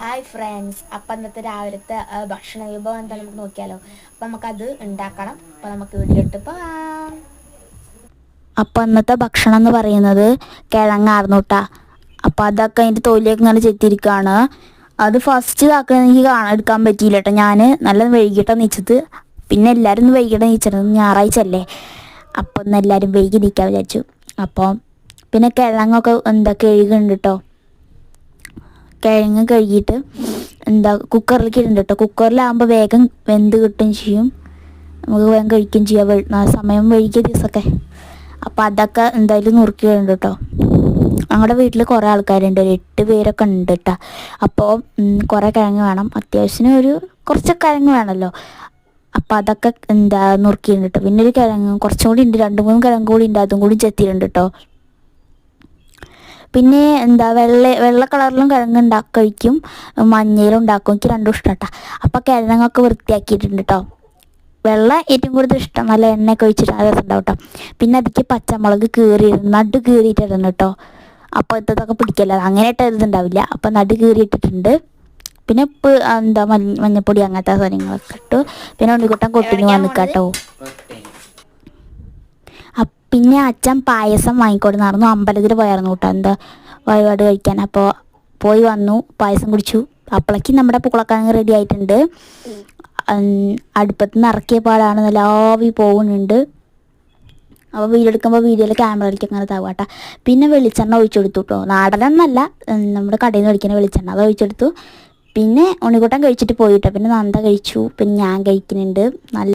Hi friends അപ്പം ഇന്നത്തെ രാവിലത്തെ ഭക്ഷണ വിഭവം എന്താ നമുക്ക് നോക്കിയാലോ? അപ്പം നമുക്കത് ഉണ്ടാക്കണം. അപ്പം നമുക്ക് വീട്ടിലിട്ട് പോവാം അപ്പോൾ അന്നത്തെ ഭക്ഷണം എന്ന് പറയുന്നത് കിഴങ്ങായിരുന്നു കേട്ടാ അപ്പോൾ അതൊക്കെ അതിന്റെ തൊലിയൊക്കെ ഇങ്ങനെ ചെത്തിയിരിക്കുകയാണ് അത് ഫസ്റ്റ് ഇതാക്കുന്നത് എനിക്ക് കാണാൻ എടുക്കാൻ പറ്റിയില്ല കേട്ടോ ഞാൻ നല്ല വൈകിട്ട് നീച്ചത്. പിന്നെ എല്ലാവരും ഒന്ന് വൈകിട്ട് നീച്ചത് ഞായറാഴ്ച അല്ലേ? അപ്പോൾ ഒന്ന് എല്ലാവരും വൈകി നിൽക്കാൻ വിചാരിച്ചു. അപ്പോൾ പിന്നെ കിഴങ്ങൊക്കെ എന്താ കഴുകുന്നുണ്ട് കേട്ടോ കിഴങ്ങ് കഴുകിയിട്ട് എന്താ കുക്കറിലേക്ക് ഇടുന്നുണ്ട് കേട്ടോ കുക്കറിലാകുമ്പോൾ വേഗം വെന്ത് കിട്ടുകയും ചെയ്യും. നമുക്ക് വേഗം കഴിക്കുകയും ചെയ്യാം. സമയം വൈകിയ ദിവസമൊക്കെ അപ്പോൾ അതൊക്കെ എന്തായാലും നുറുക്കി നുറുക്കിയിടുന്നുണ്ട് കേട്ടോ ഞങ്ങളുടെ വീട്ടിൽ കുറേ ആൾക്കാരുണ്ട്. ഒരു എട്ട് പേരൊക്കെ ഉണ്ട് കേട്ടോ അപ്പോൾ കുറേ കിഴങ്ങ് വേണം. അത്യാവശ്യത്തിന് ഒരു കുറച്ച് കിഴങ്ങ് വേണമല്ലോ അപ്പം അതൊക്കെ എന്താ നുറുക്കിയിട്ടുണ്ട് കേട്ടോ പിന്നെ ഒരു കിഴങ്ങ് കുറച്ചും കൂടി ഉണ്ട് രണ്ട് മൂന്ന് കിഴങ്ങ് കൂടി ഉണ്ട് അതും കൂടി ചെത്തിയിട്ടുണ്ട് കേട്ടോ പിന്നെ എന്താ വെള്ള വെള്ള കളറിലും കിഴങ്ങ് ഉണ്ടാക്കി കഴിക്കും. മഞ്ഞയിലും ഉണ്ടാക്കും. എനിക്ക് രണ്ടും ഇഷ്ടം കേട്ടോ അപ്പോൾ കിഴങ്ങൊക്കെ വൃത്തിയാക്കിയിട്ടുണ്ട് കേട്ടോ വെള്ള ഏറ്റവും കൂടുതൽ ഇഷ്ടം നല്ല എണ്ണയൊക്കെ ഒഴിച്ചിട്ട് നല്ല രസം ഉണ്ടാവും കേട്ടോ പിന്നെ അതിക്ക് പച്ചമുളക് കീറി നടു കീറിയിട്ടിടണം കേട്ടോ അപ്പോൾ ഇത്തതൊക്കെ പിടിക്കല്ല? അങ്ങനെ ഇട്ട ഇതുണ്ടാവില്ല അപ്പോൾ നടു കീറിയിട്ടിട്ടുണ്ട്. പിന്നെ എന്താ മഞ്ഞ മഞ്ഞപ്പൊടി അങ്ങനത്തെ സാധനങ്ങളൊക്കെ ഇട്ടു. പിന്നെ ഉണ്ണിക്കുട്ടൻ കൊട്ടിന് വന്നിക്കാട്ടോ. കേട്ടോ അപ്പ് പിന്നെ അച്ഛൻ പായസം വാങ്ങിക്കൊടുന്നായിരുന്നു അമ്പലത്തിൽ പോയായിരുന്നു കേട്ടോ എന്താ വഴിപാട് കഴിക്കാൻ. അപ്പോൾ പോയി വന്നു പായസം കുടിച്ചു. അപ്പോഴേക്ക് നമ്മുടെ പൂളക്കിഴങ്ങ് റെഡി ആയിട്ടുണ്ട്. അടുപ്പത്ത് നിന്ന് ഇറക്കിയ പാടാണ്. നല്ല ആവി പോകുന്നുണ്ട് അപ്പോൾ വീഡിയോ എടുക്കുമ്പോൾ വീഡിയോയിൽ ക്യാമറയിലേക്ക് അങ്ങനെ താവാട്ട പിന്നെ വെളിച്ചെണ്ണ ഒഴിച്ചു കൊടുത്തു കേട്ടോ. നാടനെന്നല്ല നമ്മുടെ കടയിൽ നിന്ന് മേടിക്കുന്ന വെളിച്ചെണ്ണ. അത് ഒഴിച്ചെടുത്തു പിന്നെ ഉണ്ണിക്കുട്ടൻ കഴിച്ചിട്ട് പോയിട്ടോ പിന്നെ നന്ദ കഴിച്ചു. പിന്നെ ഞാൻ കഴിക്കുന്നുണ്ട്. നല്ല